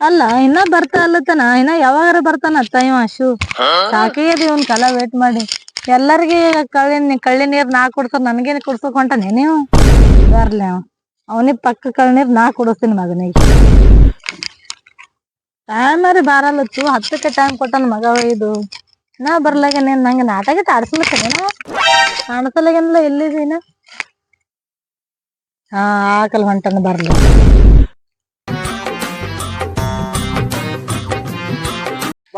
ಅಲ್ಲ ಇನ್ನ ಬರ್ತಾ ಅಲ್ಲತನ ಇನ್ನ ಯಾವಾಗಾರ ಬರ್ತಾನ ಅತ್ತ ಇವ ಅಶು ಸಾಕಾಗ್ಯದ ಇವನ್ ಕಲ ವೇಟ್ ಮಾಡಿ. ಎಲ್ಲರಿಗೆ ಕಳ್ಳಿ ಕಳ್ಳಿ ನೀರ್ ನಾ ಕುಡ್ಸೋ ನನ್ಗೇನ್ ಕುಡ್ಸೋಕ್ ಹೊಂಟಾನೆ ನೀವು? ಬರ್ಲಿ ಅವ. ಅವನಿಗೆ ಪಕ್ಕ ಕಳ್ಳಿ ನೀರ್ ನಾ ಕುಡಿಸ್ತೀನಿ ಮಗನಿಗೆ. ಟೈಮ್ ಟೈಮರಿ ಬಾರಲ್ಲತ್ತು ಹತ್ತಕ್ಕೆ ಟೈಮ್ ಕೊಟ್ಟನ ಮಗ ಇದು ನಾ ಬರ್ಲಾಗ ನೀನ್ ನಂಗೆ ನಾಟಕ ಆಡ್ಸ್ಲಕ್ಕೇನ ಕಾಣಿಸಲಾಗೇನಿಲ್ಲ ಎಲ್ಲಿದೀನ ಹಾ ಆಕಲ್ ಹೊಂಟನ ಬರ್ಲಿ.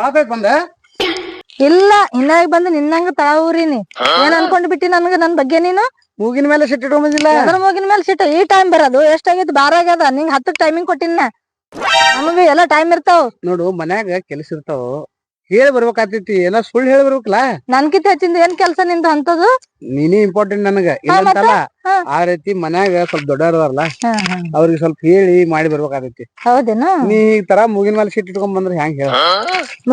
ಬಾಳ್ ಬಂದ? ಇಲ್ಲ ಇನ್ನಾಗ ಬಂದು ನಿನ್ನಂಗ ತಾವೂರಿನಿ ಏನ್ ಅನ್ಕೊಂಡ್ ಬಿಟ್ಟಿ ನನ್ಗ ನನ್ ಬಗ್ಗೆ ನೀನು? ಮೂಗಿನ ಮೇಲೆ ಸಿಟ್ಟು ಇಟ್ಕೊಂಬಂದಿಲ್ಲ ಅದ್ರ ಮೂಗಿನ ಮೇಲೆ ಸಿಟ್ಟು? ಈ ಟೈಮ್ ಬರೋದು ಎಷ್ಟಾಗೈತಿ ಬಾರ ಆಗ್ಯದ. ನಿಂಗ್ ಹತ್ತಕ್ ಟೈಮಿಂಗ್ ಕೊಟ್ಟಿನ ನಮಗ ಎಲ್ಲ ಟೈಮ್ ಇರ್ತಾವ. ನೋಡು ಮನ್ಯಾಗ ಕೆಲಸ ಇರ್ತಾವ. ಹೇಳಿ ಬರ್ಬೇಕಾಗ್ತೈತಿ. ಎಲ್ಲ ಸುಳ್ಳು ಹೇಳಿ ಬರ್ಬೇಕಲ್ಲ? ನನ್ಕಿತ ಹೆಚ್ಚಿಂದ ಏನ್ ಕೆಲ್ಸ ನಿಂದ ಅಂತದು ನೀನೇ ಇಂಪಾರ್ಟೆಂಟ್ ನನಗ. ಇಲ್ಲ. ಆ ರೀತಿ ಮನ್ಯಾಗ ಸ್ವಲ್ಪ ದೊಡ್ಡವ್ರದಾರಲ್ಲ. ಅವ್ರಿಗೆ ಸ್ವಲ್ಪ ಹೇಳಿ ಮಾಡಿ ಬರ್ಬೇಕಾಗ್ತೈತಿ. ಹೌದೇನು? ನೀ ಈ ತರ ಮೂಗಿನ ಮೇಲೆ ಸಿಟ್ಟು ಇಟ್ಕೊಂಡ್ ಬಂದ್ರೆ ಹೆಂಗ್ ಹೇಳ?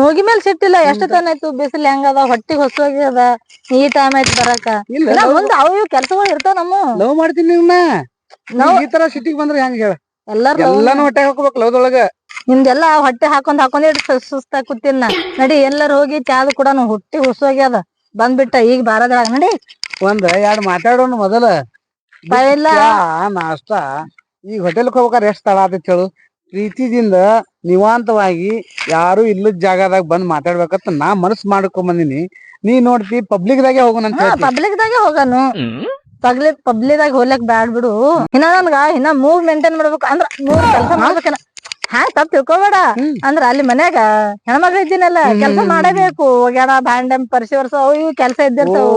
ಮೂಗಿ ಮೇಲೆ ಸಿಟ್ಟಿಲ್ಲ ಎಷ್ಟು ತನ ಆಯ್ತು? ಬಿಸಿಲು ಹೊಟ್ಟಿ ಹೊಸವಾಗಿ ಅದ ಈ ಟೈಮ್ ಆಯ್ತು ಬರಾಕ? ಇಲ್ಲ ಒಂದ್ ಮುಂದ ಅವು ಇವು ಕೆಲ್ಸಗಳು ಇರ್ತಾವ ನಮ್ಮ. ಲವ್ ಮಾಡ್ತೀನಿ ನಿಮ್ನ. ಈ ತರ ಸಿಟ್ಟಿಗೆ ಬಂದ್ರೆ ಹೆಂಗ್ ಹೇಳ? ಎಲ್ಲಾರು ಎಲ್ಲಾನು ಹೊಟ್ಟೆ ಹಾಕೋಬೇಕು ಲವ್ದೊಳಗ. ನಿಮ್ದೆಲ್ಲ ಹೊಟ್ಟೆ ಹಾಕೊಂಡ್ ಹಾಕೊಂಡ್ ಸುಸ್ತಾಗ್ ಕೂತಿನ್ ನಾ ನಡಿ ಎಲ್ಲಾರು ಹೋಗಿ ಚಾದ್ ಕೂಡ ಹುಟ್ಟಿ ಹೊಸೋಗ್ಯದ ಬಂದ್ಬಿಟ್ಟ ಈಗ ಬಾರದ್ರಾಗ ನಡಿ. ಒಂದ್ ಎರಡ್ ಮಾತಾಡೋಣ ಮೊದಲ. ಇಲ್ಲ. ನಾಷ್ಟ. ಈಗ ಹೋಟೆಲ್ಕ್ ಹೋಗ್ಬೇಕಾರೆ ಎಷ್ಟ್ ತಡ ಆತೈತಿ ಹೇಳು? ಪ್ರೀತಿದಿಂದ ನಿವಾಂತವಾಗಿ ಯಾರು ಇಲ್ಲದ ಜಾಗದಾಗ ಬಂದ್ ಮಾತಾಡ್ಬೇಕಂತ ನಾ ಮನಸ್ ಮಾಡ್ಕೊಂಡ್ ಬಂದಿನಿ. ನೀ ನೋಡ್ತಿ ಪಬ್ಲಿಕ್ ದಾಗೆ ಹೋಗೋಣ ಪಬ್ಲಿಕ್ ದಾಗೆ ಹೋಗನು. ಪಬ್ಲಿಕ್ ಪಬ್ಲಿಕ್ ದಾಗ ಹೋಗ್ಲಕ್ ಬ್ಯಾಡ್ ಬಿಡು. ಇನ್ನ ನನ್ಗ ಇನ್ನ ಮೂವ್ ಮೇಂಟೈನ್ ಮಾಡ್ಬೇಕು? ಅಂದ್ರ ಮೂರ್ ಕೆಲ್ಸ ಮಾಡ್ಬೇಕನ ಹಾ ತಪ್ಪ ತಿಳ್ಕೊಬೇಡ. ಅಂದ್ರ ಅಲ್ಲಿ ಮನ್ಯಾಗ ಹೆಣ್ಮಕ್ಳು ಇದ್ದೀನಲ್ಲ. ಕೆಲ್ಸ ಮಾಡಬೇಕು ಒಗ್ಯಾಡ ಭಾಂಡೆ ಪರಿಸಿ ವರ್ಷ ಅವು ಇವು ಕೆಲ್ಸ ಇದ್ದಿರ್ತಾವ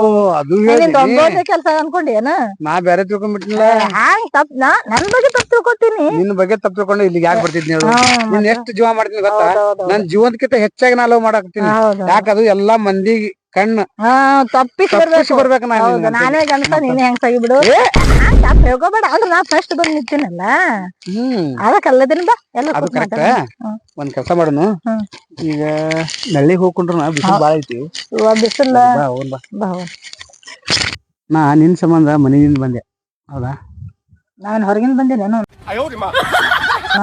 ಕೆಲ್ಸ ಅನ್ಕೊಂಡಿ ಏನ ನಾ ಬೇರೆ ತಿಳ್ಕೊಂಡ್ಬಿಟ್ಟಿಲ್ಲ ಹ್ಯಾಂಗ್ ತಪ್ ನಾ ನನ್ ಬಗ್ಗೆ ತಪ್ಪ ತಿಳ್ಕೊತೀನಿ ನಿನ್ ಬಗ್ಗೆ ತಪ್ಪ ತಿಳ್ಕೊಂಡು ಇಲ್ಲಿಗೆ ಯಾಕೆ ಬರ್ತಿದ್ನಿ ನೀನ್? ಎಷ್ಟು ಜೀವ ಮಾಡ್ತೀನಿ ಗೊತ್ತಾ. ನನ್ ಜೀವನಕ್ಕಿಂತ ಹೆಚ್ಚಾಗಿ ನಾ ಲವ್ ಮಾಡಾಕತ್ತೀನಿ ಹೌದು. ಯಾಕದು ಎಲ್ಲಾ ಮಂದಿ ಕಣ್ಣು ಹಾ ತಪ್ಪಿಸಿ ಬರ್ಬೇಕು ನಾನೇ ಗಂಡಸ? ನೀನೇ ಹೆಂಗ್ ಸಗಿ ಬಿಡು ತಪ್ಪ ಹೇಳ್ಕೊಬೇಡ ಅಂದ್ರ ನಾ ಫಸ್ಟ್ ಬಂದ್ ನಿಂತೀನಲ್ಲ. ಹ್ಮ್. ಅದಕ್ಕೆ ಅಲ್ಲದಿನ ಬಾ. ಎಲ್ಲ ಅದು ಕೂತ್ ಕರೆಕ್ಟ್ ಮಾತಾಡೋಣ. ಹ್ಮ್. ಒಂದ್ ಕೆಲಸ ಮಾಡೋನು. ಹ್ಮ್. ಈಗ ನಳ್ಳಿಗ್ ಹೋಗ್ಕೊಂಡ್ರು ನಾ ಬಿಸಿಲು ಬಾಳ ಐತಿ. ಇವಾಗ ಬಿಸಿಲ. ಬಾ ಹೋಗೋಣ ಬಾ. ಬಾ ನಾ ನಿನ್ ಸಂಬಂಧ ಮನೆಯಿಂದ ಬಂದೆ. ಹೌದಾ? ನಾನ್ ಹೊರಗಿಂದ ಬಂದಿನೇನು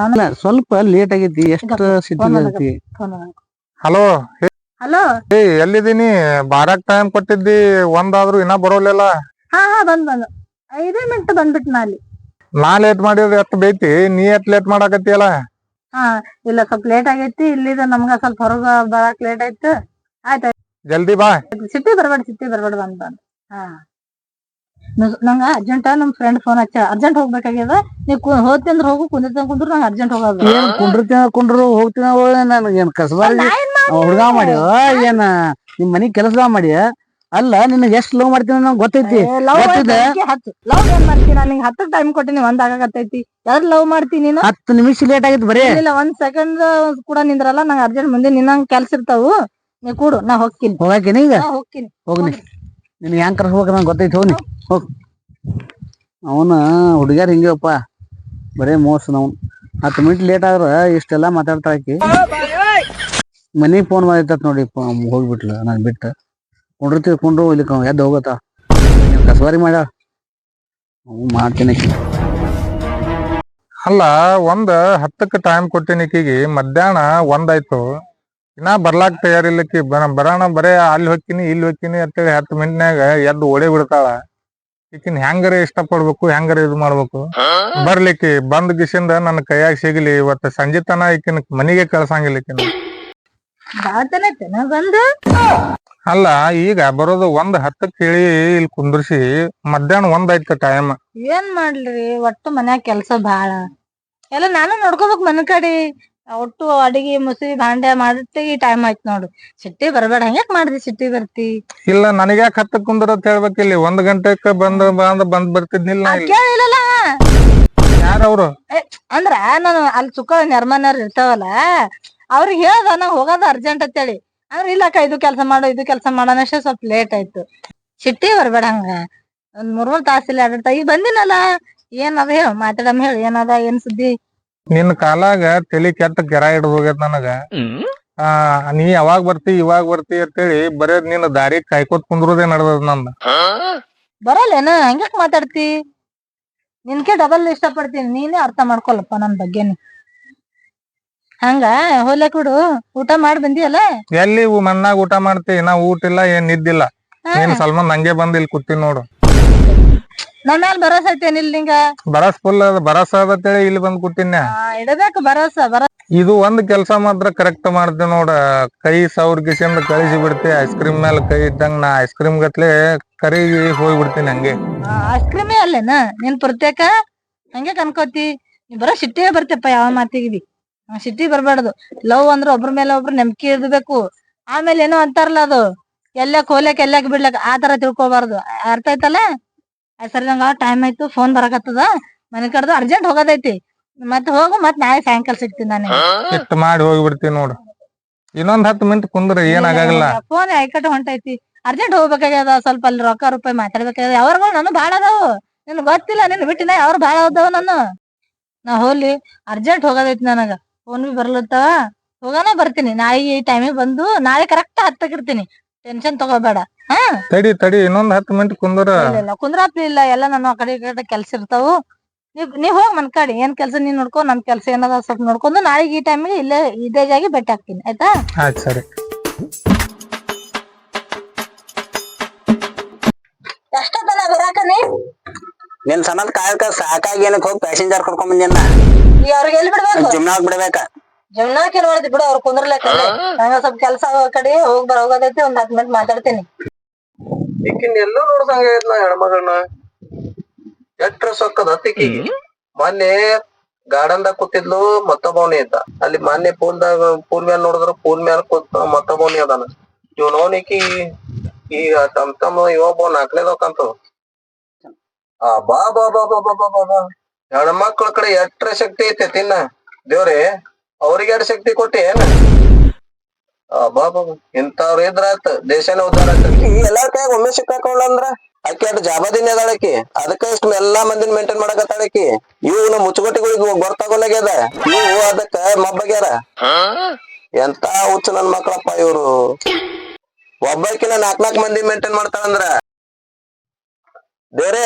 ಇಲ್ಲ ಸ್ವಲ್ಪ ಲೇಟ್ ಆಗೈತಿ. ಎಷ್ಟು ಸಿದ್ದಿ ಹಲೋ ಹಲೋ? ಏ ಎಲ್ಲಿದೀನಿ ಬಾರಾಕ್ ಟೈಮ್ ಕೊಟ್ಟಿದ್ದಿ. ಒಂದಾದ್ರೂ ಇನ್ನ ಬರೋಲಿಲ್ಲ ಹಾ ಹಾ ಬಂದ್ ಬಂದ್. ಐದೇ ಮಿನಿಟ್ ಬಂದ್ಬಿಟ್ ನಾ ಅಲ್ಲಿ ನಾ ಲೇಟ್ ಮಾಡಿದ್ರೆ ಎಷ್ಟು ಬೈತಿ? ನೀ ಎಷ್ಟ್ ಲೇಟ್ ಮಾಡಾಕತ್ತಿಯಲ್ಲ? ಹಾ ಇಲ್ಲ ಸ್ವಲ್ಪ ಲೇಟ್ ಆಗೈತಿ ಇಲ್ಲಿದ ನಮ್ಗ ಸ್ವಲ್ಪ ಹೊರಗ ಬರಾಕ್ ಲೇಟ್ ಆಯ್ತು. ಆಯ್ತು ಜಲ್ದಿ ಬಾ. ಸಿಟ್ಟಿ ಬರ್ಬೇಡ ಸಿಟ್ಟಿ ಬರ್ಬೇಡ ಬಂದ್ ಬಂದ್. ಹಾ. ನಂಗ ಅರ್ಜೆಂಟ್ ನಮ್ ಫ್ರೆಂಡ್ ಫೋನ್ ಹಚ್ಚ. ಅರ್ಜೆಂಟ್ ಹೋಗ್ಬೇಕಾಗ್ಯದ? ನೀವ್ ಹೋಗ್ತಿ ಅಂದ್ರ ಹೋಗು ಕುಂದಿರ್ತ ಕುಂದ್ರ ನಂಗ ಅರ್ಜೆಂಟ್ ಹೋಗೋದು. ಏನ್ ಕುಂಡ್ರತಿನ ಕುಂಡ್ರು ಹೋಗ್ತೀನ ನನಗೆ ಏನ್ ಕಸಬಾರಿ ಹುಡುಗ ಮಾಡಿ ಏನ ನಿಮ್ ಮನಿ ಕೆಲಸ ಮಾಡಿ ಅಲ್ಲ ನಿನಗೆ ಎಷ್ಟ್ ಲವ್ ಮಾಡ್ತೀನಿ ನಂಗೆ ಗೊತ್ತೈತಿ. ಲವ್ ಗೊತ್ತಿದೆ? ಹತ್ತು. ಲವ್ ಏನ್ ಮಾಡ್ತೀನಿ ನನಗೆ ಹತ್ತು ಟೈಮ್ ಕೊಟ್ಟಿನಿ ಒಂದ್ ಆಗಾಕತ್ತೈತಿ. ಯಾರು ಲವ್ ಮಾಡ್ತೀನಿ ನೀನು? ಹತ್ತು ನಿಮಿಷ ಲೇಟ್ ಆಗಿತ್ತು ಬರೀ. ಇಲ್ಲ ಒಂದ್ ಸೆಕೆಂಡ್ ಕೂಡ ನಿಂದ್ರಲ್ಲ ನಂಗೆ ಅರ್ಜೆಂಟ್ ಮುಂದೆ ನಿನ್ನಂಗ್ ಕೆಲ್ಸ ಇರ್ತಾವು. ನೀ ಕೂಡು ನಾ ಹೋಗ್ತೀನಿ. ಹೋಗಾಕಿನ ಈಗ ಹೋಗ್ತೀನಿ. ಹೋಗ್ನಿ ನಿನ್ ಹೆಂಗ್ ಕರ್ಸ್ಬೇಕು ನಂಗೆ ಗೊತ್ತೈತಿ ಹೋಗ್ನಿ ಹೋಗ್. ಅವನ ಹುಡುಗ್ಯಾರ ಹಿಂಗೇಪ್ಪ ಬರೇ ಮೋಸ ನಾವು ಹತ್ತು ಮಿನಿಟ್ ಲೇಟ್ ಆದ್ರ ಇಷ್ಟೆಲ್ಲಾ ಮಾತಾಡ್ತಾ ಆಕಿ. ಮನಿ ಫೋನ್ ಮಾಡಿರ್ತತ್ ನೋಡಿ ಹೋಗ್ಬಿಟ್ಲು ನಾನ್ ಬಿಟ್ಟು. ಕುಂಡಿರ್ತೀವಿ ಕುಂಡ್ರು ಇಲ್ಲಿ ಎದ್ದು ಹೋಗತ್ತ? ಕಸವಾರಿ ಮಾಡ. ಮಾಡ್ತೀನಿ. ಅಲ್ಲ ಒಂದ್ ಹತ್ತಕ್ಕೆ ಟೈಮ್ ಕೊಟ್ಟಿನಿ ಈಕಿಗೆ ಮಧ್ಯಾಹ್ನ ಒಂದಾಯ್ತು. ಇನ್ನ ಬರ್ಲಾಕ್ ತಯಾರಿಲ್ಲಕ್ಕಿ. ಬರೋಣ ಬರೇ ಅಲ್ಲಿ ಹೋಗ್ತೀನಿ ಇಲ್ಲಿ ಹೋಗ್ತೀನಿ ಅಂತೇಳಿ ಹತ್ತು ಮಿನಿಟ್ನಾಗ ಎದ್ದು ಓಡೇ ಬಿಡ್ತಾಳ. ಈಕಿನ ಹೆಂಗಾರ ಇಷ್ಟ ಪಡ್ಬೇಕು ಹೆಂಗಾರ ಇದು ಮಾಡ್ಬೇಕು? ಬರ್ಲಿಕ್ಕಿ. ಬಂದ್ ಗಿಸಿಂದ ನನ್ನ ಕೈಯಾಗ ಸಿಗ್ಲಿ. ಇವತ್ತ ಸಂಜೆ ತನ ಈಕಿನ ಮನಿಗೆ ಕಳ್ಸಂಗಿಲ್ಲ ಈಕಿನ. ಅಲ್ಲ ಈಗ ಬರೋದು ಒಂದ್ ಹತ್ತಕ್ ಕೇಳಿ ಇಲ್ಲಿ ಕುಂದ್ರಿಸಿ ಮಧ್ಯಾಹ್ನ ಆಯ್ತ ಟೈಮ್ ಏನ್ ಮಾಡ್ಲಿ ಒಟ್ಟು ಮನ್ಯಾಗ ಕೆಲ್ಸ ಬಾಳ ಎಲ್ಲ ನಾನು ನೋಡ್ಕೋಬೇಕು ಮನ ಕಡೆ. ಒಟ್ಟು ಅಡಿಗೆ ಮುಸಿ ಭಾಂಡೆ ಈ ಟೈಮ್ ಆಯ್ತು ನೋಡು. ಸಿಟ್ಟಿ ಬರಬೇಡ ಹಂಗ್ಯಾಕ್ ಮಾಡ್ದಿ ಸಿಟ್ಟಿ ಬರ್ತಿ? ಇಲ್ಲ ನನಗ್ಯಾಕ ಹತ್ತಕ್ ಕುಂದ್ರ ಅಂತ ಹೇಳ್ಬೇಕಿಲ್ಲಿ ಒಂದ್ ಗಂಟೆಕ್ ಬಂದ್ ಬಂದ್ ಬಂದ್ ಬರ್ತಿದ್ನಿಲ್ಲ ನಾ ಇಲ್ಲಿ. ಕೇಳಿಲ್ಲಲ್ಲ? ಯಾರವ್ರು ಅಂದ್ರ ನಾನು ಅಲ್ಲಿ ಸುಕ್ಕ ನೆರ್ಮನವ್ರು ಇರ್ತಾವಲ್ಲ ಅವ್ರಿಗೆ ಹೇಳ್ದ ನಾ ಹೋಗೋದು ಅರ್ಜೆಂಟ್ ಅಂತೇಳಿ. ಅಂದ್ರ ಇಲ್ಲಕ್ಕ ಇದು ಕೆಲಸ ಮಾಡು ಇದು ಕೆಲಸ ಮಾಡೋಣ ಸ್ವಲ್ಪ ಲೇಟ್ ಆಯ್ತು. ಚಿಟ್ಟಿ ಬರ್ಬೇಡ ಹಂಗ. ಒಂದ್ ಮೂರ್ ಮೂರ್ ತಾಸಿಲ್ಲ ಎರಡು ಈಗ ಬಂದಿನಲ್ಲ ಏನದ ಹೇಳು ಮಾತಾಡಮ್ ಹೇಳು ಏನದ ಏನ್ ಸುದ್ದಿ? ನಿನ್ನ ಕಾಲಾಗ ತಲಿ ಕೆಟ್ಟ ಕೆರ ಹಿಡ್ದು ಹೋಗ್ಯದ ನನಗ. ಆ ನೀ ಯಾವಾಗ ಬರ್ತಿ ಇವಾಗ ಬರ್ತಿ ಅಂತೇಳಿ ಬರೇ ನಿನ್ನ ದಾರಿ ಕಾಯ್ಕೋತ್ ಕುಂದ್ರೋದೇ ನಡ್ದದ ನಂದ. ಬರಲ್ಲೇನ? ಹಂಗ್ಯಾಕ್ ಮಾತಾಡ್ತಿ? ನಿನ್ಕೆ ಡಬಲ್ ಇಷ್ಟ ಪಡ್ತೀನಿ ನೀನೇ ಅರ್ಥ ಮಾಡ್ಕೊಲ್ಲಪ್ಪ ನನ್ ಬಗ್ಗೆನಿ. ಹಂಗ? ಹೋಗ್ಲಕ್ ಬಿಡು ಊಟ ಮಾಡಿ ಬಂದಿಯಲ್ಲ? ಎಲ್ಲಿ ಇವು ಮಣ್ಣಾಗ ಊಟ ಮಾಡ್ತಿ ನಾ ಊಟ ಇಲ್ಲ ಏನ್ ನಿದ್ದಿಲ್ಲ. ಏನ್ ಸಲ್ಮಾನ್ ನಂಗೆ ಬಂದ್ ಇಲ್ಲಿ ಕೂತೀನಿ ನೋಡು. ನನ್ ಮೇಲೆ ಭರೋಸಾ ಐತೇನಿಲ್ಲ ನಿಂಗ? ಬರಸ್ ಫುಲ್ ಅದ. ಬರಸ್ ಹೇಳಿ ಇಲ್ಲಿ ಬಂದ್ ಕೂತೀನಿ ಇಡಬೇಕು ಭರೋಸಾ ಬರ ಇದು ಒಂದ್ ಕೆಲ್ಸ ಮಾತ್ರ ಕರೆಕ್ಟ್ ಮಾಡ್ತಿ ನೋಡ. ಕೈ ಸೌರ್ ಕಿಸಿಂದ ಕಳಿಸಿ ಬಿಡ್ತಿ. ಐಸ್ ಕ್ರೀಮ್ ಮೇಲೆ ಕೈ ಇದ್ದಂಗ ನಾ ಐಸ್ ಕ್ರೀಮ್ ಗತ್ಲೆ ಕರಿಗಿ ಹೋಗ್ಬಿಡ್ತೀನಿ ಹಂಗೆ. ಐಸ್ ಕ್ರೀಮೇ ಅಲ್ಲೇನ? ನಿನ್ ಪ್ರತ್ಯೇಕ? ಹಂಗೆ ಕನ್ಕೋತಿ. ನೀ ಬರೋ ಸಿಟ್ಟಿಗೆ ಬರ್ತೇಪ್ಪ ಯಾವ ಮಾತಿಗಿದಿ. ಸಿಟ್ಟಿ ಬರಬಾರ್ದು. ಲವ್ ಅಂದ್ರೆ ಒಬ್ರ ಮೇಲೆ ಒಬ್ರು ನಂಬಿಕೆ ಇರ್ಬೇಕು. ಆಮೇಲೆ ಏನೋ ಅಂತಾರಲ್ಲ ಅದು. ಎಲ್ಲಕ್ ಹೋಲಕ್ ಎಲ್ಲಕ್ ಬಿಡ್ಲಕ್ ಆ ತರ ತಿಳ್ಕೊಬಾರ್ದು. ಅರ್ಥ ಆಯ್ತಲ್ಲ? ಆಯ್ತ್ ಸರಿ ನಂಗ ಟೈಮ್ ಆಯ್ತು ಫೋನ್ ಬರಕತ್ತದ. ಮನೆ ಕಡ್ದು ಅರ್ಜೆಂಟ್ ಹೋಗೋದೈತಿ. ಮತ್ತೆ ಹೋಗು ಮತ್ ನಾಳೆ ಸಾಯಂಕಾಲ ಸಿಗ್ತೀನಿ ನಾನು. ಇಟ್ ಮಾಡಿ ಹೋಗ್ಬಿಡ್ತೀನಿ ನೋಡು. ಇನ್ನೊಂದ್ ಹತ್ತು ಮಿನಿಟ್ ಕುಂದ್ರ ಏನಾಗಲ್ಲ ಫೋನ್ ಐಕಟ್ ಹೊಂಟೈತಿ. ಅರ್ಜೆಂಟ್ ಹೋಗ್ಬೇಕಾಗ್ಯದ ಸ್ವಲ್ಪ ಅಲ್ಲಿ ರೊಕ್ಕ ರೂಪಾಯಿ ಮಾತಾಡ್ಬೇಕಾಗ್ಯದ. ಯಾವ್ರಗಳು ನಾನು ಬಾಳ ಅದಾವು. ನಿನ್ ಗೊತ್ತಿಲ್ಲ ನಿನ್ ಬಿಟ್ಟಿನ ಯಾವ್ರ ಬಾಳ ಅದಾವ ನಾನು. ನಾ ಹೋಗ್ಲಿ ಅರ್ಜೆಂಟ್ ಹೋಗೋದೈತಿ ನನಗ. ಫೋನ್ ಬಿ ಬರ್ಲತ್ತಾವ ಹೋಗಾನ ಬರ್ತೀನಿ. ನಾಳೆ ಈ ಟೈಮಿಗೆ ಬಂದು ನಾಳೆ ಕರೆಕ್ಟ್ ಹತ್ತಕಿರ್ತೀನಿ ಟೆನ್ಷನ್ ತಗೋಬೇಡ. ಹಾ? ತಡಿ ತಡಿ. ಇನ್ನೊಂದ್ ಹತ್ತು ಮಿನಿಟ್ ಕುಂದ್ರ. ಇಲ್ಲ ಇಲ್ಲ. ಕುಂದ್ರಾಪ್ಲಿ ಇಲ್ಲ. ಎಲ್ಲ ನಾನು ಆ ಕಡೆ ಈ ಕಡೆ ಕೆಲ್ಸ ಇರ್ತಾವು. ನೀವ್ ನೀವ್ ಹೋಗ್ ಮನ್ಕಾಡಿ. ಏನ್ ಕೆಲ್ಸ ನೀನ್ ನೋಡ್ಕೊ ನನ್ ಕೆಲ್ಸ ಏನದ ಸ್ವಲ್ಪ ನೋಡ್ಕೊಂಡು ನಾಳೆಗೆ ಈ ಟೈಮಿಗೆ ಇಲ್ಲೇ ಇದೇ ಜಾಗಿ ಭೇಟಿ ಹಾಕ್ತೀನಿ ಆಯ್ತಾ? ಆಯ್ತು ಸರಿ. ಎಷ್ಟೊತ್ತಲ್ಲ ಬರಾಕ ನಿನ್ ಸಣ್ಣದ್ ಕಾಯಕ ಸಾಕಾಗಿ ಏನಕ್ಕೆ ಹೋಗಿ ಪ್ಯಾಸೆಂಜರ್ ಕರ್ಕೊಂಡ್ ಬಂದಿನ ಈಗ ಅವ್ರಿಗೆ ಎಲ್ಲಿ ಬಿಡ್ಬೇಕು? ಜುಮ್ನಾಗ್ ಬಿಡ್ಬೇಕ. ಜೀವನಕ್ಕೆ ಏನ್ ಮಾಡ್ತಿ ಬಿಡು ಅವ್ರು ಕುಂದ್ರಲಕ್ಕ ನಂಗ ಸ್ವಲ್ಪ ಕೆಲಸ ಆಗೋ ಕಡೆ ಹೋಗ್ ಬರ ಒಂದ್ ಹತ್ ಮಿನಿಟ್ ಮಾತಾಡ್ತೀನಿ. ಈಕಿನ್ ಎಲ್ಲೂ ನೋಡ್ದಂಗ ಇದ್ನ ಹೆಣ್ಮಗಳನ್ನ ಎಟ್ರ ಸೊಕ್ಕದ ಅತ್ತಿಕಿಗೆ ಮೊನ್ನೆ ಗಾರ್ಡನ್ ದಾಗ ಕೂತಿದ್ಲು ಮತ್ತೊಬ್ಬವನೇ ಇದ್ದ. ಅಲ್ಲಿ ಮೊನ್ನೆ ಪೂಲ್ ದಾಗ ಪೂಲ್ ಮ್ಯಾಲ ನೋಡಿದ್ರು ಪೂಲ್ ಮ್ಯಾಲ ಕೂತ್ ಮತ್ತೊಬ್ಬವನೇ ಅದಾನ. ಇವನವನಿಕಿ ಈ ತಮ್ಮ ತಮ್ಮ ಇವೊಬ್ಬ ನಾಲ್ಕನೇದಕ್ಕಂತ ಆ ಬಾ ಬಾ ಬಾ ಬಾ ಬಾ ಬಾ ಬಾ. ಹೆಣ್ಮಕ್ಳ ಕಡೆ ಎಟ್ರ ಶಕ್ತಿ ಐತೆ ತಿನ್ನ. ದೇವ್ರೆ, ಅವ್ರಿಗೆ ಎರಡು ಶಕ್ತಿ ಕೊಟ್ಟಿ ಏನ? ಬಾಬಾ. ಇಂಥವ್ರ ಇದ್ರಾತ್ ದೇಶನೇ ಉದ್ದಾರ ಎಲ್ಲಾರ ಕೈಯಾಗ ಒಮ್ಮೆ ಸಿಕ್ಕಾಕೊಳ್ಳ ಅಂದ್ರ? ಆಕಿ ಅಟ್ ಜಾಬಾದಿನ ಅದಾಳಕಿ ಅದಕ್ಕ ಇಷ್ಟ ಎಲ್ಲಾ ಮಂದಿನ ಮೇಂಟೈನ್ ಮಾಡಕತ್ತಾಳಕಿ ಇವ್ನ ಮುಚ್ಚುಗಟ್ಟಿಗಳಿಗೆ ಗೊತ್ತಾಗೋಲಾಗ್ಯದ ಇವು ಅದಕ್ಕ ಮಬ್ಬಗ್ಯಾರ. ಎಂತ ಹುಚ್ಚ ನನ್ ಮಕ್ಕಳಪ್ಪ ಇವ್ರು. ಒಬ್ಬಕಿನ ನಾಕ್ ನಾಕ್ ಮಂದಿ ಮೇಂಟೈನ್ ಮಾಡ್ತಾಳಂದ್ರ. ಬೇರೆ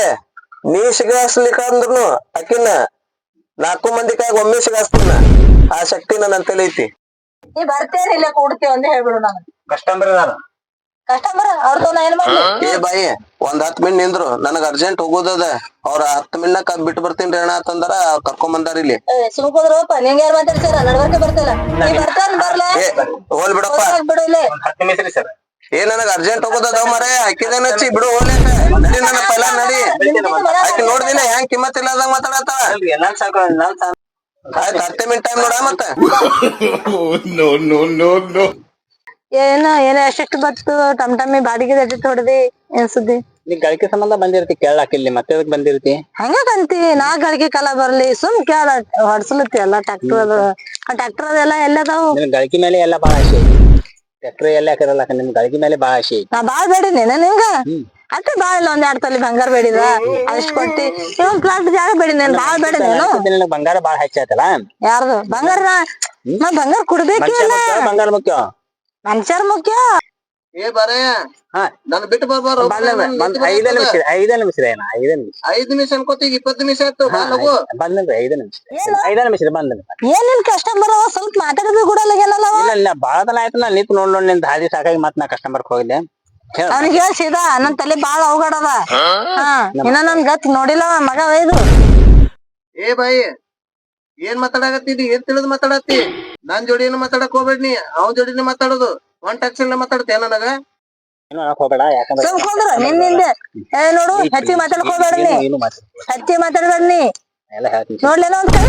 ನೀ ಸಿಗಾಸ್ಲಿಕ್ಕಂದ್ರುನು ಆಕಿನ ನಾಲ್ಕು ಮಂದಿ ಕಾಗ ಒಮ್ಮೆ ಸಿಗಾಸ್ತೀನ ಆ ಶಕ್ತಿ ನನ್ನ ತಲೆ ಐತಿ. ನೀ ಬರ್ತೇನೆ ಇಲ್ಲ ಕೂಡ್ತೀವಿ ಹೇಳ್ಬಿಡು ನಾನು. ಕಸ್ಟಮರ್ ನಾನು. ಕಸ್ಟಮರ್ ಅವ್ರದ್ದು ನಾ ಏನ್ ಮಾಡ್ಲಿ? ಏ ಬಾಯಿ ಒಂದ್ ಹತ್ ಮಿನಿಟ್ ನಿಂದ್ರು. ನನಗ್ ಅರ್ಜೆಂಟ್ ಹೋಗೋದದ ಅವ್ರ ಹತ್ ಮಿನಿಟ್ ಬಿಟ್ಟು ಬರ್ತೀನಿ ಅಣ್ಣ ಅಂತಂದ್ರ ಕರ್ಕೊಂಡ್ ಬಂದಾರ ಇಲ್ಲಿ. ಸುಮ್ಕೋದ್ರಪ್ಪ ನಿಂಗೆ ಯಾರು ಮಾತಾಡ್ತಾರ? ನಡ್ಬರ್ಕೆ ಬರ್ತಿಲ್ಲ ನೀ ಬರ್ತಾನ ಬರ್ಲ? ಏ ಹೋಲ್ ಬಿಡಪ್ಪ. ಬಿಡು ಇಲ್ಲೇ. ಹತ್ತು ನಿಮಿಷ ಸರ್. ಏ ನನಗ ಅರ್ಜೆಂಟ್ ಹೋಗೋದ ಮರೆ ಹಾಕಿದೇನ ಹಚ್ಚಿ ಬಿಡು ಹೋಗ್ಲಿ ನಡಿ ನನ್ನ ಪಲ ನಡಿ. ಆಕಿ ನೋಡ್ದಿನ ಹೆಂಗ್ ಕಿಮ್ಮತ್ ಇಲ್ಲದಂಗ ಮಾತಾಡತ್ತ? ಆಯ್ತು ಹತ್ತೇ ಮಿನಿಟ್ ಟೈಮ್ ನೋಡ ಮತ್ತ. ಏನ ಏನ ಎಷ್ಟೆಷ್ಟು ಬತ್ತು ಟಮ್ ಟಮ್ಮಿ ಬಾಡಿಗೆ ಎಷ್ಟ್ ಹೊಡೆದಿ? ಏನ್ ಸುದ್ದಿ? ನೀ ಗಳಿಕೆ ಸಂಬಂಧ ಬಂದಿರ್ತಿ ಕೇಳಾಕ ಇಲ್ಲಿ ಮತ್ತೆ ಎದಕ್ ಬಂದಿರ್ತಿ? ಹಂಗ ಕಂತಿ ನಾ ಗಳಿಕೆ ಕಾಲ ಬರ್ಲಿ ಸುಮ್ ಕೇಳ ಹೊಡ್ಸಲತ್ತಿ ಎಲ್ಲ ಟ್ರ್ಯಾಕ್ಟರ್ ಅದ. ಆ ಟ್ರ್ಯಾಕ್ಟರ್ ಅದೆಲ್ಲ ಎಲ್ಲದಾವು ಗಳಿಕೆ ಮೇಲೆ ಎಲ್ಲ ಬಾಳ ಆಸೆ ಟ್ರ್ಯಾಕ್ಟರ್ ಎಲ್ಲ ಹಾಕಿರಲ್ಲ ನಿನ್ ಗಳಿಕೆ ಮೇಲೆ ಬಾಳ ಆಶೆ ಐತಿ. ನಾ ಬಾಳ್ ನೀನ ನಿಂಗ? ಅಷ್ಟ ಬಾಳ ಇಲ್ಲ ಒಂದ್ ಎರಡ್ ತಲೆ ಬಂಗಾರ ಬೇಡಿದ ಅಷ್ಟ್ ಕೊಟ್ಟಿ. ಇವನ್ ಪ್ಲಾಟ್ ಜಾಗ ಬೇಡಿ ನೀನ್ ಬಾಳ್ ಬೇಡ ನೀನು. ನಿನಗ್ ಬಂಗಾರ ಬಾಳ ಹೆಚ್ಚಾಯ್ತಲ್ಲ ಯಾರ್ದು? ಬಂಗಾರ ನಾ ಬಂಗಾರ ಕೊಡ್ಬೇಕು ಇಲ್ಲ. ಬಂಗಾರ ಮುಖ್ಯ? ಮನುಷ್ಯರ ಮುಖ್ಯ. ಏ ಬಾರೆ. ನನ್ ಬಿಟ್ಟು ಬರ್ಬಾರ ಬಂದ್ ಐದೇ ನಿಮಿಷ ಐದೇ ನಿಮಿಷ ಏನ ಐದೇ ನಿಮಿಷ. ಐದ್ ನಿಮಿಷ ಅನ್ಕೋತಿ ಈಗ ಇಪ್ಪತ್ ನಿಮಿಷ ಆಯ್ತು ಬಂದ್ರಿ ಐದೇ ನಿಮಿಷ ಐದೇ ನಿಮಿಷ ಬಂದ್ರಿ ಏನ್ ನಿನ್ ಕಸ್ಟಮರ್ ಸ್ವಲ್ಪ ಮಾತಾಡೋದು ಕೂಡ ಇಲ್ಲ ಇಲ್ಲ ಬಾಳ ದಿನ ಆಯ್ತು ನಾ ನಿಂತು ನೋಡ್ ನೋಡ್ನಿಂದ ಹಾದಿ ಸಾಕಾಗಿ ಮತ್ ನಾ ಕಸ್ಟಮರ್ ಹೋಗಿದ್ದೆ. ಅವ್ನಿಗೆ ಹೇಳ್ ಸೀದಾ ನನ್ ತಲೆ ಬಾಳ ಅವಘಡದ ಹಾ? ಇನ್ನ ನನ್ ಗತ್ ನೋಡಿಲ್ಲ ಮಗ ಇದು. ಏ ಬಾಯಿ ಏನ್ ಮಾತಾಡಕತ್ತಿದಿ ಏನ್ ತಿಳಿದ್ ಮಾತಾಡತ್ತಿ? ನನ್ ಜೋಡಿ ಏನು ಮಾತಾಡಕ್ ಹೋಗ್ಬೇಡಿ ನೀ ಅವನ್ ಜೋಡಿನ ಮಾತಾಡೋದು. ಒನ್ ಟ್ಯಾಕ್ಸಿ ಇಲ್ಲ ಮಾತಾಡ್ತೇನ ನನಗ? ಏನು ಅನ್ನಕ್ ಹೋಗ್ಬೇಡ ಯಾಕಂದ್ರೆ ಸುಮ್ ಕುಂದ್ರ ನಿನ್ನಿಂದ ಏ ನೋಡು ಹೆಚ್ಚಿಗೆ ಮಾತಾಡಕ್ ಹೋಗ್ಬೇಡ ನೀ ಏನು ಮಾತಾಡ್ಬೇಡ ನೀ. ಎಲ್ಲ ಹೇಳ್ತೀನಿ. ನೋಡ್ಲೇನೋ ಒಂದ್ ಕೈ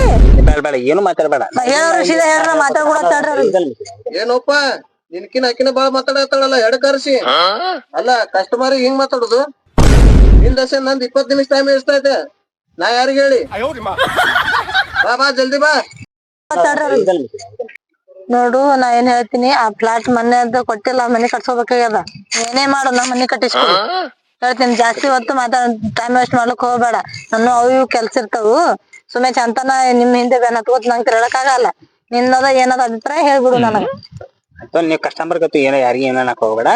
ಬೇಡ ಬೇಡ ಏನು ಮಾತಾಡ್ಬೇಡ. ಹೇಳೋರು ಸೀದಾ ಏನೋಪ್ಪ ನಿನ್ಕಿನ ಅಕಿನ ಬಾಳ ಮಾತಾಡತ್ತಾಳಲ್ಲ ಎಡ್ ಕರ್ಸಿ ಅಲ್ಲ ಕಸ್ಟಮರ್ ಹಿಂಗ್ ಮಾತಾಡುದು? ನಿನ್ ದಶ ನಂದ್ ಇಪ್ಪತ್ ನಿಮಿಷ ಟೈಮ್ ಎಷ್ಟ್ ಐತೆ ನಾ ಯಾರಿಗ್ ಹೇಳಿ? ಬಾ ಬಾ ಜಲ್ದಿ ಬಾ. ನೋಡು ನಾ ಏನ್ ಹೇಳ್ತೀನಿ ಆ ಫ್ಲಾಟ್ ಮನೆ ಅಂತ ಕೊಟ್ಟಿಲ್ಲ ಮನೆ ಕಟ್ಸೋಬೇಕಾಗ್ಯದ ಏನೇ ಮಾಡು ನಾ ಮನೆ ಕಟ್ಟಿಸ್ಕೊಡು. ಹೇಳ್ತೀನಿ ಜಾಸ್ತಿ ಹೊತ್ತು ಮಾತಾಡ ಟೈಮ್ ವೇಸ್ಟ್ ಮಾಡ್ಲಿಕ್ ಹೋಗ್ಬೇಡ. ನಾನು ಅವು ಇವು ಕೆಲ್ಸ ಇರ್ತಾವು. ಸುಮ್ಮನೆ ಚಂತನ ನಿಮ್ ಹಿಂದೆ ಬೆನ್ ಹತ್ಕೋತ್ ನಂಗೆ ಆಗಲ್ಲ. ನಿನ್ನದ ಏನದ ಅಭಿಪ್ರಾಯ ಹೇಳ್ಬಿಡು ನನಗ. ನೀವ್ ಕಸ್ಟಮರ್ ಗತ್ತು ಏನೋ ಯಾರಿಗೆ ಏನೋ ಹೋಗ್ಬೇಡ.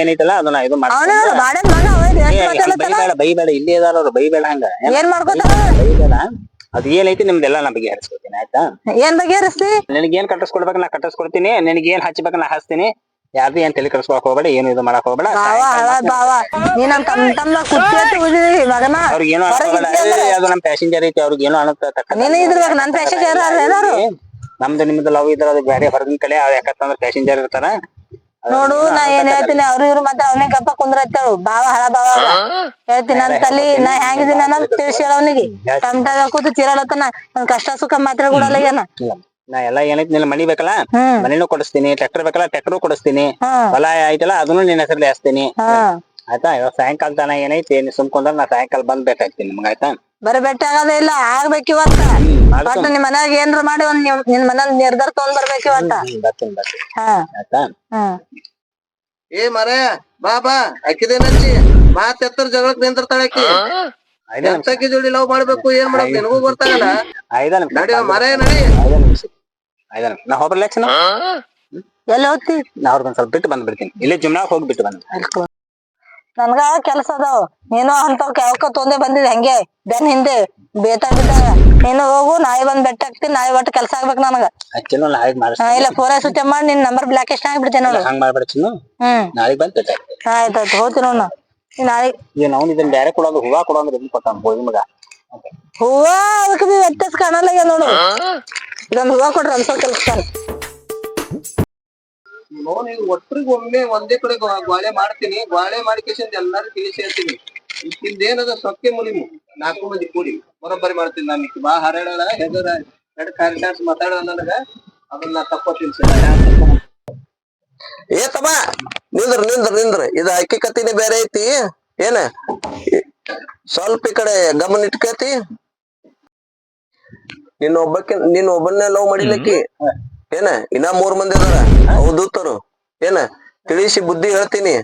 ಏನೈತಲ್ಲ ಅದನ್ನ ಇದು ಮಾಡ್ಬೇಡ ಬೈಬೇಡ ಇಲ್ಲಿ ಅದಾರ ಇದಾರ ಅವ್ರು ಬೈಬೇಡ ಹಂಗ. ಏನ್? ಮಾಡ್ಕೋತಾರ? ಬೈಬೇಡ ಅದ್ ಏನೈತಿ ನಿಮ್ದೆಲ್ಲ ನಾ ಬಗೆಹರಿಸ್ಕೊತೀನಿ ಆಯ್ತಾ? ಏನ್ ಬಗೆಹರಿಸ್ತಿ ನಿನಗೆ ಏನ್ ಕಟ್ಟಿಸ್ಕೊಡ್ಬೇಕು ನಾ ಕಟ್ಟಿಸ್ಕೊಡ್ತೀನಿ ನಿನಗೇನ್ ಏನ್ ಹಚ್ಬೇಕು ನಾ ಹಚ್ತೀನಿ. ಯಾರ್ದು ಏನ್ ತಲೆ ಕರ್ಸ್ಕೊಳಕ್ ಹೋಗ್ಬೇಡ ಏನು ಇದು ಮಾಡಕ್ ಹೋಗ್ಬೇಡ. ಬಾವ ಹಳ ಬಾವ ನೀ ನಮ್ ತಮ್ ತಮ್ಮ ಕುತ್ತಿ ಉಳಿದಿರಿ ಮಗನ ಅವ್ರಿಗೆ ಏನು ಹೊರಗ್ ಅನ್ಕೋಬೇಡ. ಇದ್ದಿ ಅಂದ್ರೆ- ಏ, ಅದು ನಮ್ ಪ್ಯಾಸೆಂಜರ್ ಐತಿ ಅವ್ರಿಗೆ ಏನು ಅನ್ನತ್ತ ನೀನು ಇದ್ರಬೇಕು ನನ್ ಪ್ಯಾಸೆಂಜರ್ ನಮ್ದು ನಿಮ್ದು ಲವ್ ಇದ್ರ ಅದು ಬೇರೆ ಹೊರಗಿನ ಕಡೆ ಅವ್ ಯಾಕಂತಂದ್ರ ಪ್ಯಾಸೆಂಜರ್ ಇರ್ತಾರ. ನೋಡು ನಾ ಏನ್ ಹೇಳ್ತೀನಿ ಅವ್ರು ಇವ್ರು ಮತ್ತೆ ಅವನೇ ಗಪ್ಪ ಕುಂದ್ರತ್ತೇಳು. ಬಾವ ಹಳ ಬಾವ. ಹೇಳ್ತೀನಿ ನನ್ ತಲಿ ನಾ ಹೆಂಗಿದೀನಿ ಅನ್ನೋದು ತಿಳಿಸಿ ಅವನಿಗೆ. ಟಮ್ಟಾಗ ಕೂತು ತಿರಳತ್ತ ನನ್ ಕಷ್ಟ ಸುಖ ಮಾತ್ರ ಕೂಡ ಏನ. ನಾ ಎಲ್ಲಾ ಏನೈತಿ ನಿನ್ನ ಮನಿ ಬೇಕಲ್ಲ? ಹ್ಮ್ ಮನಿನೂ ಕೊಡಿಸ್ತೀನಿ ಟ್ರ್ಯಾಕ್ಟರ್ ಬೇಕಲ್ಲ ಟ್ರ್ಯಾಕ್ಟರ್ ಕೊಡಿಸ್ತೀನಿ. ಬಲಾಯ ಹೊಲ ಐತಲ್ಲ ಅದನ್ನು ನಿನ್ನ ಹೆಸರಲ್ಲಿ ಹಾಸ್ತೀನಿ. ಹ್ಮ್ ಆಯ್ತಾ? ಇವಾಗ ಸಾಯಂಕಾಲ ತನ ಏನೈತಿ? ನೀ ಸುಮ್ಕೊಂಡ್ರೆ ನಾ ಸಾಯಂಕಾಲ ಬಂದ್ ಬೇಕಾಗ್ತೀನಿ ನಿಮ್ಗೆ ಆಯ್ತಾ? ಬರೀ ಬೆಟ್ಟ ಆಗೋದೇ ಇಲ್ಲ ಆಗ್ಬೇಕು ಇವತ್ತ. ಮಾಡ್ಕೊ. ಒಟ್ಟು ನಿಮ್ ಮನ್ಯಾಗ ಏನ್ರ ಮಾಡಿ ಒಂದ್ ನಿಮ್- ನಿನ್ ಮನೇಲಿ ನಿರ್ಧಾರ ತಗೊಂಡ್ ಬರ್ಬೇಕು ಇವತ್ತ. ಹ್ಮ್, ಬರ್ತೀನಿ ಬರ್ತೀನಿ. ಹಾ. ಆಯ್ತಾ? ಹಾ. ಏ ಮರ ಬಾ ಬಾ. ಅಕ್ಕಿದೇನಚ್ಚಿ ಮಾತ್ ಎತ್ತರ ಜಗಳಕ್ ನಿಂತಿರ್ತಾಳ ಅಕ್ಕಿ. ಐದೇ ನಿಮಿಷ. ಎಂತಕ್ಕಿ ಜೋಡಿ ಲವ್ ಮಾಡ್ಬೇಕು ಏನ್ ಮಾಡ್ಬೇಕು ನಿನಗೂ ಗೊತ್ತಾಗಲ್ಲ. ಐದೇ ನಡಿ ಮರೆ ನಡಿ. ಐದೇ ನಿಮಿಷ. ಐದೇ ನಿಮಿಷ ನಾ ಹೋಗ್ಬರ್ಲ ಲಕ್ಷಣ ಎಲ್ಲಿ ಹೋಗ್ತಿ ನಾ ಅವ್ರಿಗೆ ಸ್ವಲ್ಪ ಬಿಟ್ಟು ಬಂದ್ಬಿಡ್ತೀನಿ ಇಲ್ಲೇ ಹೋಗಿ ಹೋಗ್ಬಿಟ್ಟು ಬಂದ್. ನನ್ಗ ಕೆಲಸ ಅದಾವ. ನೀನು ಅಂತವ್ ಯಾವಕ್ಕ ತೊಂದೆ ಬಂದಿದ್ ಹಂಗೆ? ಬೆನ್ ಹಿಂದೆ. ಬೇತ ಬಿದ್ದಾಗ ನೀನು ಹೋಗು ನಾಯಿ ಬಂದ್ ಬೆಟ್ಟ ಹಾಕ್ತೀನಿ. ನಾಯಿ ಒಟ್ಟು ಕೆಲ್ಸ ಆಗ್ಬೇಕು ನನಗ. ಹಚ್ಚಿನ ನಾಳೆಗ್ ಹಾ, ಮಾಡಿಸ್ತೀನಿ. ಇಲ್ಲ ಪೂರ ಸುತ್ತ ಮಾಡಿ ನಿನ್ ನಂಬರ್ ಬ್ಲಾಕ್ ಎಷ್ಟ ಆಗ್ಬಿಡ್ತೇನೆ ನೋಡು. ಹಂಗ್ ಮಾಡ್ಬೇಡ ಚಿನ್ನು. ಹ್ಮ್. ನಾಳೆ ಬಂದ್ ಆಯ್ತಾಯ್ತು ಹೋಗ್ತೀನಿ ನೋಡ್ ನಾ. ನಾಳೆ ಏನ್ ಅವ್ನು ಇದನ್ನ ಬೇರೆ ಕೊಡೋದು ಹೂವ ಕೊಡೋದು ಇದನ್ನ ಕೊಟ್ಟಾನ ಹೋಗಿ ಮಗ ಹೂವ ಅದಕ್ಕೆ ಬಿ ವ್ಯತ್ಯಾಸ ಕಾಣಲ್ಲ ನೋಡು. ಇದೊಂದ್ ಹೂವ ಕೊಡ್ರಿ ನೋಡ್ ಒಮ್ಮೆ ಒಂದೇ ಕಡೆ ಗ್ವಾ- ಗ್ವಾಳೆ ಮಾಡ್ತೀನಿ. ಗ್ವಾಳೆ ಮಾಡಿಕೇಶನ್ ಎಲ್ಲಾರು ತಿಳಿಸಿ ಹೇಳ್ತೀನಿ. ಇಕ್ಕಿಂದೇನದ ಸೊಕ್ಕೆ ಮುನಿಮು. ನಾಲ್ಕು ಮಂದಿ ಕೂಡಿ. ಬರೋಬ್ಬರಿ ಮಾಡ್ತೀನಿ ನಾನು ಬಾ ಹರಡಳ ಹೆದರ ಎರಡು ಕಾರ್ಯಡಾನ್ಸ್ ಮಾತಾಡ ನನಗ. ಅದನ್ನ ತಕ್ಕೋತೀನಿ ತಪ್ಪ ಏ ತಮ್ಮ ನಿಂದ್ರ ನಿಂದ್ರ ನಿಂದ್ರ. ಇದು ಹಕ್ಕಿಕತ್ತಿನೇ ಬೇರೆ ಐತಿ. ಏನ? ಸ್ವಲ್ಪ ಈ ಕಡೆ ಗಮನ ಇಟ್ಕತಿ. ನಿನ್ನ ಒಬ್ಬಕ್ಕೆ ನಿನ್ನ ಒಬ್ಬನ್ನೇ ಲವ್ ಮಾಡಿಲಕ್ಕಿ ಏನ? ಇನ್ನ ಮೂರ್ ಮಂದಿ ಅದಾರ. ಹೌದೂತರು ಏನ? ತಿಳಿಸಿ ಬುದ್ಧಿ ಹೇಳ್ತೀನಿ.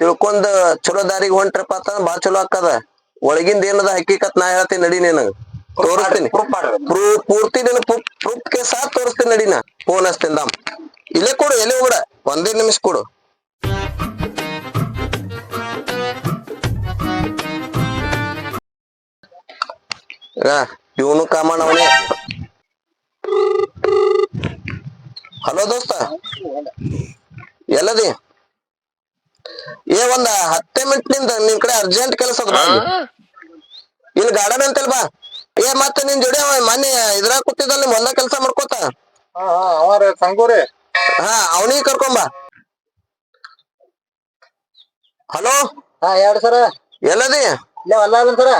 ತಿಳ್ಕೊಂಡ್ ಚಲೋ ದಾರಿಗೆ ಹೊಂಟ್ರಪ್ಪ ಅಂತ ಬಾಳ ಚಲೋ ಆಕದ ಒಳಗಿಂದ ಏನದ ಹಕ್ಕಿಕತ್ ನಾ ಹೇಳ್ತೀನಿ ನಡಿ ನಿನಗ ತೋರಿಸ್ತೀನಿ. ಪೂರ್ತಿ ನಿನ್ ಪ್ರೂಫ್ ಕೇಸ ತೋರಿಸ್ತೀನಿ ನಡಿ ನಾ. ಫೋನ್ ಹಚ್ತೀನಿ ದಾಮ್. ಇಲ್ಲೇ ಕೊಡು ಎಲ್ಲಿ ಹೋಗ್ಬಿಡ. ಒಂದೇ ನಿಮಿಷ ಕೊಡು. ಇವನು ಕಾಮಣ್ಣ ಅವನೇ ಹಲೋ ದೋಸ್ತ. ಎಲ್ಲದಿ? ಏ ಒಂದ ಹತ್ತೇ ಮಿನಿಟ್ನಿಂದ ನಿನ್ ಕಡೆ ಅರ್ಜೆಂಟ್ ಕೆಲಸ ಅದ ಇಲ್ಲಿ. ಗಾರ್ಡನ್ ಅಂತಲ್ ಬಾ. ಏ ಮತ್ತೆ ನಿನ್ ಜೋಡಿ ಅವ ಮೊನ್ನೆ ಇದ್ರಾಗ ಕೂತಿದ್ದಲ್ಲಿ ನಿಮ್ ಹೊಲ್ದಾಗ ಕೆಲಸ ಮಾಡ್ಕೋತ? ಹಾ ಅವನಿಗೆ ಕರ್ಕೊಂಬ ಹಲೋ? ಹಾ ಎರಡ್ ಸರ? ಎಲ್ಲದಿ? ಇಲ್ಲ ಹೊಲ್ದಾಗ ಸರ.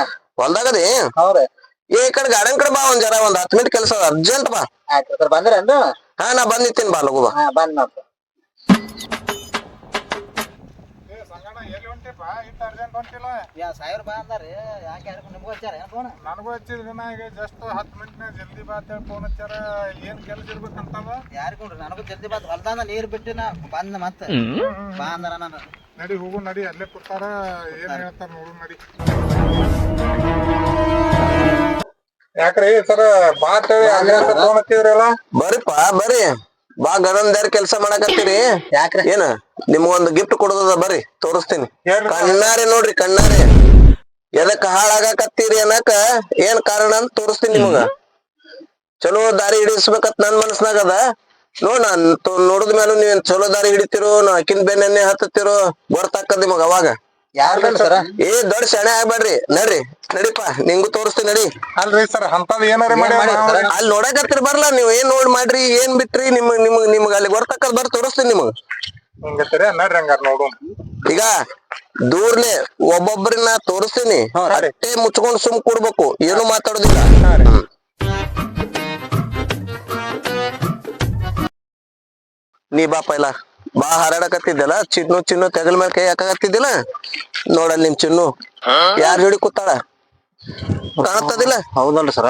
ಹೊಲ್ದಾಗದಿ? ಹೌದ್ರಿ. ಈ ಕಡೆ ಗಾರ್ಡನ್ ಕಡೆ ಬಾ ಒಂದ್ ಜರ ಒಂದ್ ಹತ್ತು ಮಿನಿಟ್ ಕೆಲಸ ಅರ್ಜೆಂಟ್ ಬಾ. ಆಯ್ತು ಬಂದ್ರೇನ್ರಿ ಹಾ ನಾ ಬಂದಿತ್ತೀನಿ ಬಾ ಲಗು ಬಾ. ಹಾ ಬಂದ್ ನೋಡ್ರಿ ಸಂಗಣ್ಣ ಎಲ್ಲಿ ಹೊಂಟಿಪ್ಪ ಇಟ್ಟು ಅರ್ಜೆಂಟ್ ಹೊಂಟಿಲ್ಲ. ಯಾ ಸಾವಿರ ಬಾ ಅಂದಾರಿ. ಯಾಕೆ ಯಾರು ನಿಮ್ಗೆ ಹಚ್ಚಾರ ಏನ್ ಫೋನ್ ನನಗೂ ಈಗ ಜಸ್ಟ್ ಹತ್ತು ಮಿನಿಟ್ನಾಗ ಜಲ್ದಿ ಬಾ ಅಂತೇಳಿ ಫೋನ್ ಹಚ್ಚಾರ ಏನ್ ಕೆಲಸ ಇರ್ಬೇಕಂತವ? ಯಾರಿಗೊಂಡ್ರಿ ನನಗೂ ಜಲ್ದಿ ನೀರ್ ಬಿಟ್ಟಿನ ಬಂದ್ ಮತ್ತೆ. ಬಾ ಅಂದಾರ ನಾನು. ನಡಿ ಹೋಗು ನಡಿ ಅಲ್ಲೇ ಕೂತಾರ. ಏನ್ ಹೇಳ್ತಾರ ನೋಡು ನಡಿ. ಯಾಕ್ರಿ ಸರ್ ಮಾತ್ ಹಚ್ಚಿದ್ರಲ್ಲ ಬರ್ರಿಪ್ಪ ಬರ್ರಿ ಬಾ ಗರನ್ದಾರಿ ಕೆಲ್ಸ ಮಾಡಕತ್ತೀರಿ. ಯಾಕ್ರಿ? ಏನ? ನಿಮ್ಗೊಂದು ಗಿಫ್ಟ್ ಕೊಡೋದದ ಬರ್ರಿ ತೋರಿಸ್ತೀನಿ. ಕಣ್ಣಾರಿ ನೋಡ್ರಿ ಕಣ್ಣಾರಿ. ಎದಕ್ ಹಾಳಾಗಕತ್ತೀರಿ ಅನ್ನಕ ಏನ್ ಕಾರಣ ಅಂತ ತೋರಿಸ್ತೀನಿ ನಿಮಗ. ಚಲೋ ದಾರಿ ಹಿಡಿಸ್ಬೇಕತ್ ನನ್ ಮನಸ್ನಾಗ ಅದ. ನೋಡ್ ನಾನ್ ನೋಡಿದ ಮೇಲೆ ನೀವ್ ಚಲೋ ದಾರಿ ಹಿಡಿತಿರೋ ನಾ ಅಕ್ಕಿನ ಬೆನ್ನೆ ಹತ್ತತಿರೋ ಗೊತ್ತಾಕದ್ ನಿಮಗ ಅವಾಗ. ಯಾರು ಸರ? ಏ ದೊಡ್ಡ ಶಣೆ ಆಗ್ಬೇಡ್ರಿ. ನಡ್ರಿ. ನಡಿಪ ನಿಂಗು ತೋರಿಸ್ತೀನಿ ನಡಿ. ಅಲ್ರಿ ಸರ್ ಅಂತದ್ ಏನಾರ ಮಾಡಿ ಅಲ್ಲಿ ನೋಡಕತ್ತೀರಿ ಬರ್ಲ ನೀವ್. ಏನ್ ನೋಡ್ ಮಾಡ್ರಿ ಏನ್ ಬಿಟ್ರಿ ನಿಮ್ ನಿಮ್ ನಿಮ್ಗ ಅಲ್ಲಿ ಗೊತ್ತಾಕದ್ ಬರ್ ತೋರಿಸ್ತೀನಿ ನಿಮಗ್. ಹಿಂಗತ್ತೀರಿ ನಡ್ರಿ ಹಂಗಾರ ನೋಡು. ಈಗ ದೂರ್ಲೆ ಒಬ್ಬೊಬ್ಬರನ್ನ ತೋರಿಸ್ತೀನಿ. ಅಟ್ಟೆ ಮುಚ್ಕೊಂಡ್ ಸುಮ್ ಕೊಡ್ಬೇಕು. ಏನು ಮಾತಾಡೋದಿಲ್ಲ. ನೀ ಬಾಪ ಪೈಲ ಬಾ ಹಾರಾಡಕತ್ತಿದ್ದಲ್ಲ ಚಿನ್ನು ಚಿನ್ನು ತೆಗಲ್ ಮೇಲೆ ಕೈ ಹಾಕಕತ್ತಿದ್ದಿಲ್ಲ? ನೋಡಲ್ ನಿಮ್ ಚಿನ್ನು. ಯಾರ ಜೋಡಿ ಕೂತಾಳ? ಕಾಣತ್ತದಿಲ್ಲ? ಹೌದಲ್ರಿ ಸರ.